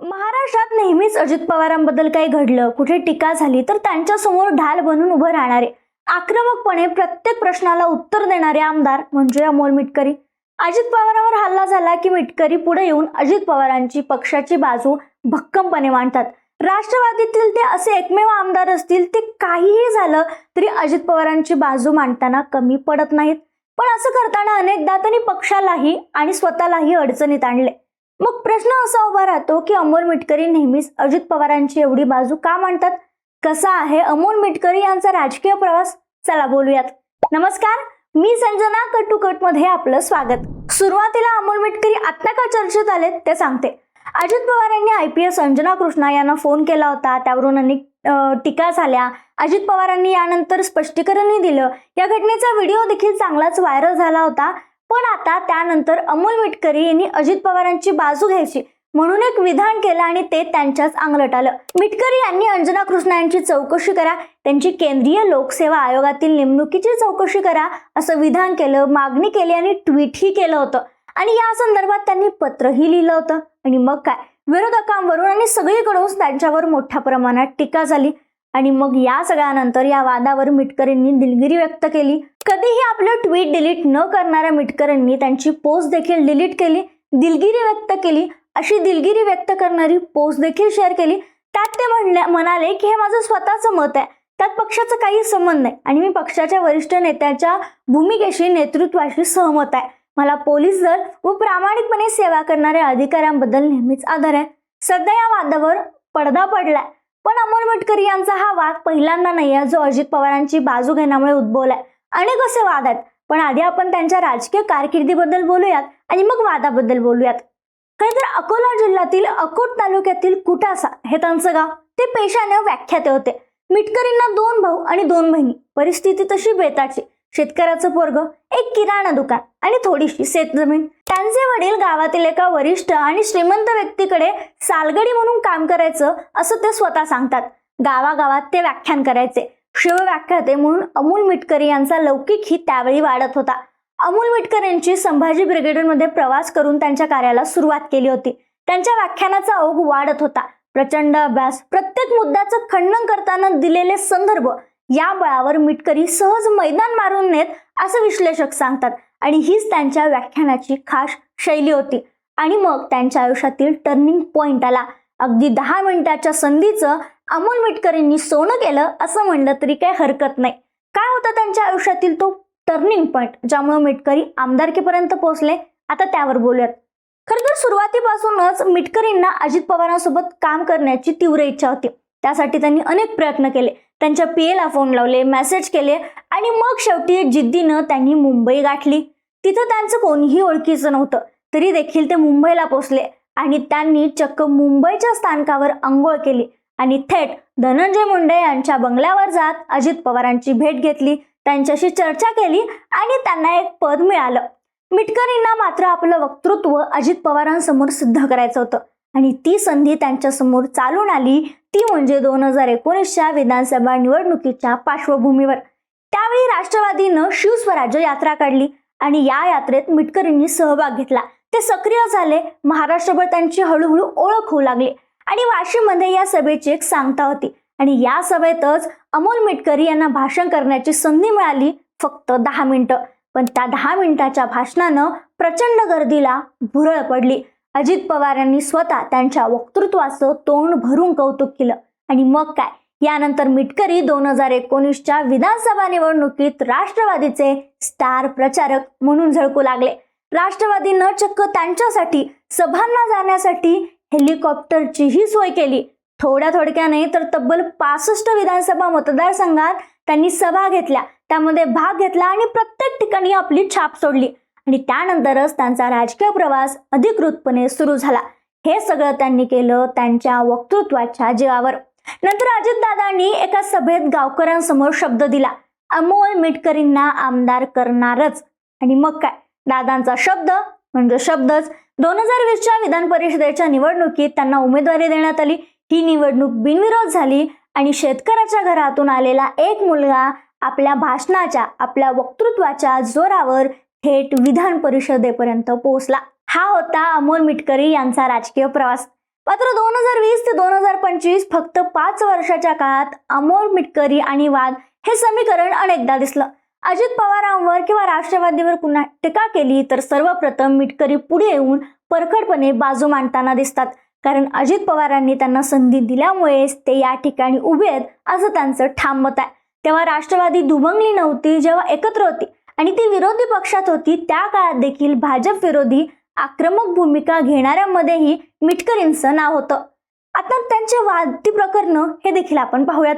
महाराष्ट्रात नेहमीच अजित पवारांबद्दल काही घडलं कुठे टीका झाली तर त्यांच्यासमोर ढाल बनून उभं राहणारे. आक्रमकपणे प्रत्येक प्रश्नाला उत्तर देणारे आमदार म्हणजे अमोल मिटकरी. अजित पवारांवर हल्ला झाला की मिटकरी पुढे येऊन अजित पवारांची पक्षाची बाजू भक्कमपणे मांडतात. राष्ट्रवादीतील ते असे एकमेव आमदार असतील ते काहीही झालं तरी अजित पवारांची बाजू मांडताना कमी पडत नाहीत. पण असं करताना अनेकदा त्यांनी पक्षालाही आणि स्वतःलाही अडचणीत आणले. मग प्रश्न असा उभा राहतो की अमोल मिटकरी नेहमीच अजित पवारांची एवढी बाजू का मांडतात? कसा आहे अमोल मिटकरी यांचा राजकीय प्रवास? चला बोलूयात. नमस्कार मी संजना कट टू कटमध्ये आपलं स्वागत. सुरुवातीला अमोल मिटकरी आता का चर्चेत आलेत ते सांगते. अजित पवार यांनी I P S Sanjana Krishna यांना फोन केला होता. त्यावरून अनेक टीका झाल्या. अजित पवारांनी यानंतर स्पष्टीकरणही दिलं. या घटनेचा व्हिडिओ देखील चांगलाच व्हायरल झाला होता. पण आता त्यानंतर अमोल मिटकरी यांनी अजित पवारांची बाजू घ्यायची म्हणून एक विधान केलं आणि ते त्यांच्याच अंगलट आलं. मिटकरी यांनी अंजना कृष्णा यांची चौकशी करा त्यांची केंद्रीय लोकसेवा आयोगातील नेमणुकीची चौकशी करा असं विधान केलं मागणी केली आणि ट्विटही केलं होतं. आणि या संदर्भात त्यांनी पत्रही लिहिलं होतं. आणि मग काय? विरोधकांवरून आणि सगळीकडून त्यांच्यावर मोठ्या प्रमाणात टीका झाली. आणि मग या सगळ्यानंतर या वादावर मिटकरींनी दिलगिरी व्यक्त केली. कधीही आपलं ट्विट डिलीट न करणाऱ्या मिटकरींनी त्यांची पोस्ट देखील डिलीट केली दिलगिरी व्यक्त केली. अशी दिलगिरी व्यक्त करणारी पोस्ट देखील शेअर केली. त्यात ते म्हणले म्हणाले की हे माझं स्वतःचं मत आहे. त्यात पक्षाचा काही संबंध नाही. आणि मी पक्षाच्या वरिष्ठ नेत्याच्या भूमिकेशी नेतृत्वाशी सहमत आहे. मला पोलीस दल व प्रामाणिकपणे सेवा करणाऱ्या अधिकाऱ्यांबद्दल नेहमीच आदर आहे. सध्या या वादावर पडदा पडलाय. पण अमोल मिटकरी यांचा हा वाद पहिल्यांदा नाही आहे जो अजित पवारांची बाजू घेण्यामुळे उद्भवलाय. अनेक असे वाद आहेत. पण आधी आपण त्यांच्या राजकीय कारकिर्दीबद्दल बोलूयात आणि मग वादाबद्दल बोलूयात. खरं तर अकोला जिल्ह्यातील अकोट तालुक्यातील कुटासा हे त्यांचं गाव ते पेशाने व्याख्याते होते. मिटकरींना दोन भाऊ आणि दोन बहिणी. परिस्थिती तशी बेताची. शेतकऱ्याचं पोरग एक किराणा दुकान आणि थोडीशी शेतजमीन. त्यांचे वडील गावातील एका वरिष्ठ आणि श्रीमंत व्यक्तीकडे सालगडी म्हणून काम करायचं असं ते स्वतः सांगतात. गावागावात ते व्याख्यान करायचे. शिवव्याख्याते म्हणून अमोल मिटकरी यांचा लौकिकही त्यावेळी वाढत होता. अमोल मिटकर यांची संभाजी ब्रिगेडमध्ये प्रवास करून त्यांच्या कार्याला सुरुवात केली होती. त्यांच्या व्याख्यानाचा ओघ वाढत होता. प्रचंड अभ्यास प्रत्येक मुद्द्याचं खंडन करताना दिलेले संदर्भ या बळावर मिटकरी सहज मैदान मारून नेत असं विश्लेषक सांगतात. आणि हीच त्यांच्या व्याख्यानाची खास शैली होती. आणि मग त्यांच्या आयुष्यातील टर्निंग पॉइंट आला. अगदी दहा मिनिटाच्या संधीचं अमोल मिटकरींनी सोनं केलं असं म्हणलं तरी काही हरकत नाही. काय होतं त्यांच्या आयुष्यातील तो टर्निंग पॉइंट ज्यामुळे मिटकरी आमदारकीपर्यंत पोहोचले? आता त्यावर बोलूयात. खरं तर सुरुवातीपासूनच मिटकरींना अजित पवारांसोबत काम करण्याची तीव्र इच्छा होती. त्यासाठी त्यांनी अनेक प्रयत्न केले. त्यांच्या पीएला फोन लावले मेसेज केले आणि मग शेवटी जिद्दीनं त्यांनी मुंबई गाठली. तिथं त्यांचं कोणीही ओळखीचं नव्हतं तरी देखील ते मुंबईला पोचले आणि त्यांनी चक्क मुंबईच्या स्थानकावर आंघोळ केली आणि थेट धनंजय मुंडे यांच्या बंगल्यावर जात अजित पवारांची भेट घेतली त्यांच्याशी चर्चा केली आणि त्यांना एक पद मिळालं. मिटकरींना मात्र आपलं वक्तृत्व अजित पवारांसमोर सिद्ध करायचं होतं. आणि ती संधी त्यांच्यासमोर चालून आली. ती म्हणजे दोन हजार एकोणीसच्या विधानसभा निवडणुकीच्या पार्श्वभूमीवर. त्यावेळी राष्ट्रवादीनं शिवस्वराज्य यात्रा काढली आणि या यात्रेत मिटकरींनी सहभाग घेतला. ते सक्रिय झाले. महाराष्ट्रभर त्यांची हळूहळू ओळख होऊ लागली आणि वाशीमध्ये या सभेची एक सांगता होती. आणि या सभेतच अमोल मिटकरी यांना भाषण करण्याची संधी मिळाली फक्त दहा मिनिटं. पण त्या दहा मिनिटाच्या भाषणानं प्रचंड गर्दीला भुरळ पडली. अजित पवारांनी स्वतः त्यांच्या वक्तृत्वाचं तोंड भरून कौतुक केलं. आणि मग काय? यानंतर मिटकरी दोन हजार एकोणीसच्या विधानसभा निवडणुकीत राष्ट्रवादीचे स्टार प्रचारक म्हणून झळकू लागले. राष्ट्रवादीनं चक्क त्यांच्यासाठी सभांना जाण्यासाठी हेलिकॉप्टरचीही सोय केली. थोड्या थोडक्याने तर तब्बल पासष्ट विधानसभा मतदारसंघात त्यांनी सभा घेतल्या. त्यामध्ये भाग घेतला आणि प्रत्येक ठिकाणी आपली छाप सोडली. आणि त्यानंतरच त्यांचा राजकीय प्रवास अधिकृतपणे सुरू झाला. हे सगळं त्यांनी केलं त्यांच्या वक्तृत्वाच्या जीवावर. नंतर अजितदादांनी एका सभेत गावकऱ्यांसमोर शब्द दिला. अमोल मिटकरींना आमदार करणारच. आणि मग काय? दादांचा शब्द म्हणजे शब्दच. दोन हजार वीसच्या विधान परिषदेच्या निवडणुकीत त्यांना उमेदवारी देण्यात आली. ही निवडणूक बिनविरोध झाली आणि शेतकऱ्याच्या घरातून आलेला एक मुलगा आपल्या भाषणाच्या आपल्या वक्तृत्वाच्या जोरावर थेट विधान परिषदेपर्यंत पोहोचला. हा होता अमोल मिटकरी यांचा राजकीय प्रवास. मात्र दोन हजार वीस ते दोन हजार पंचवीस फक्त पाच वर्षाच्या काळात अमोल मिटकरी आणि वाद हे समीकरण अनेकदा दिसलं. अजित पवारांवर किंवा राष्ट्रवादीवर पुन्हा टीका केली तर सर्वप्रथम मिटकरी पुढे येऊन परखडपणे बाजू मांडताना दिसतात. कारण अजित पवारांनी त्यांना संधी दिल्यामुळेच ते या ठिकाणी उभे आहेत असं त्यांचं ठाम मत आहे. तेव्हा राष्ट्रवादी दुभंगली नव्हती जेव्हा एकत्र होती. आणि ती विरोधी पक्षात होती. त्या काळात देखील भाजप विरोधी आक्रमक भूमिका घेणाऱ्यांमध्येही मिटकरींचं नाव होतं. आता त्यांचे वादती प्रकरणं हे देखील आपण पाहूयात.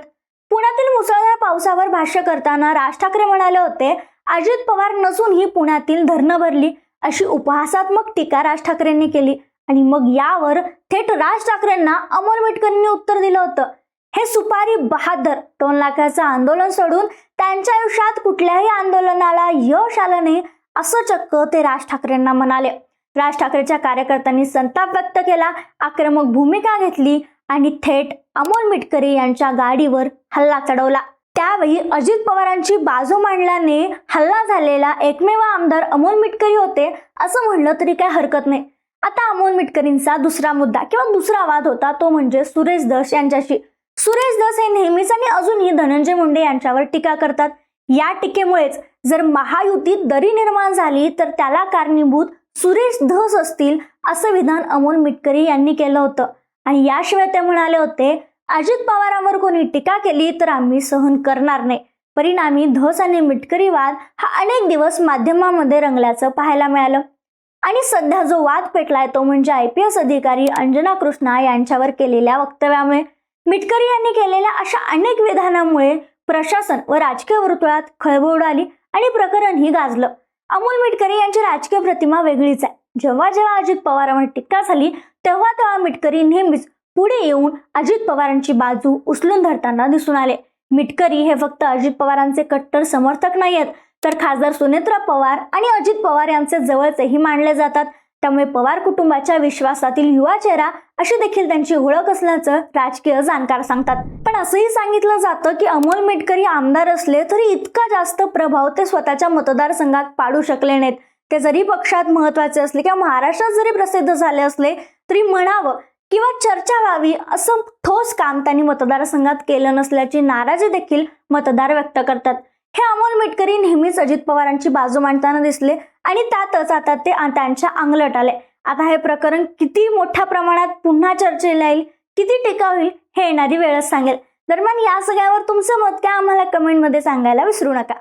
पुण्यातील मुसळधार पावसावर भाष्य करताना राज ठाकरे म्हणाले होते अजित पवार नसूनही पुण्यातील धरणं भरली अशी उपहासात्मक टीका राज ठाकरेंनी केली. आणि मग यावर थेट राज ठाकरेंना अमोल मिटकरींनी उत्तर दिलं होतं. हे सुपारी बहादर दोन लाखाचं आंदोलन सोडून त्यांच्या आयुष्यात कुठल्याही आंदोलनाला यश आलं नाही असं चक्क ते राज ठाकरेंना म्हणाले. राज ठाकरेच्या कार्यकर्त्यांनी संताप व्यक्त केला आक्रमक भूमिका घेतली आणि थेट अमोल मिटकरी यांच्या गाडीवर हल्ला चढवला. त्यावेळी अजित पवारांची बाजू मांडल्याने हल्ला झालेला एकमेव आमदार अमोल मिटकरी होते असं म्हणलं तरी काय हरकत नाही. आता अमोल मिटकरींचा दुसरा मुद्दा किंवा दुसरा वाद होता तो म्हणजे सुरेश दश यांच्याशी. सुरेश दास हे नेहमीच आणि अजूनही धनंजय मुंडे यांच्यावर टीका करतात. या टीकेमुळेच जर महायुतीत दरी निर्माण झाली तर त्याला कारणीभूत सुरेश धस असतील असं विधान अमोल मिटकरी यांनी केलं होतं. आणि याशिवाय ते म्हणाले होते अजित पवारांवर कोणी टीका केली तर आम्ही सहन करणार नाही. परिणामी धस आणि मिटकरी वाद हा अनेक दिवस माध्यमामध्ये रंगल्याचं पाहायला मिळालं. आणि सध्या जो वाद पेटलाय तो म्हणजे आय पी एस अधिकारी अंजना कृष्णा यांच्यावर केलेल्या वक्तव्यामुळे. मिटकरी यांनी केलेल्या अशा अनेक विधानामुळे प्रशासन व राजकीय वर्तुळात खळबळ उडाली आणि प्रकरणही गाजलं. अमोल मिटकरी यांची राजकीय प्रतिमा वेगळीच आहे. जेव्हा जेव्हा अजित पवारांवर टीका झाली तेव्हा तेव्हा मिटकरी नेहमीच पुढे येऊन अजित पवारांची बाजू उचलून धरताना दिसून आले. मिटकरी हे फक्त अजित पवारांचे कट्टर समर्थक नाही आहेत तर खासदार सुनेत्रा पवार आणि अजित पवार यांचे जवळचेही मानले जातात. त्यामुळे पवार कुटुंबाच्या विश्वासातील युवा चेहरा अशी देखील त्यांची ओळख असल्याचं राजकीय जाणकार सांगतात. पण असंही सांगितलं जातं की अमोल मिटकरी आमदार असले तरी इतका जास्त प्रभाव ते स्वतःच्या मतदारसंघात पाडू शकले नाहीत. ते जरी पक्षात महत्त्वाचे असले किंवा महाराष्ट्रात जरी प्रसिद्ध झाले असले तरी म्हणावं किंवा चर्चा व्हावी असं ठोस काम त्यांनी मतदारसंघात केलं नसल्याची नाराजी देखील मतदार व्यक्त करतात. हे अमोल मिटकरी नेहमीच अजित पवारांची बाजू मांडताना दिसले. आणि त्यातच आता ते त्यांच्या अंगलट आले. आता हे प्रकरण किती मोठ्या प्रमाणात पुन्हा चर्चेला येईल किती टीका होईल हे येणारी वेळच सांगेल. दरम्यान या सगळ्यावर तुमचं मत काय? आम्हाला कमेंटमध्ये सांगायला विसरू नका.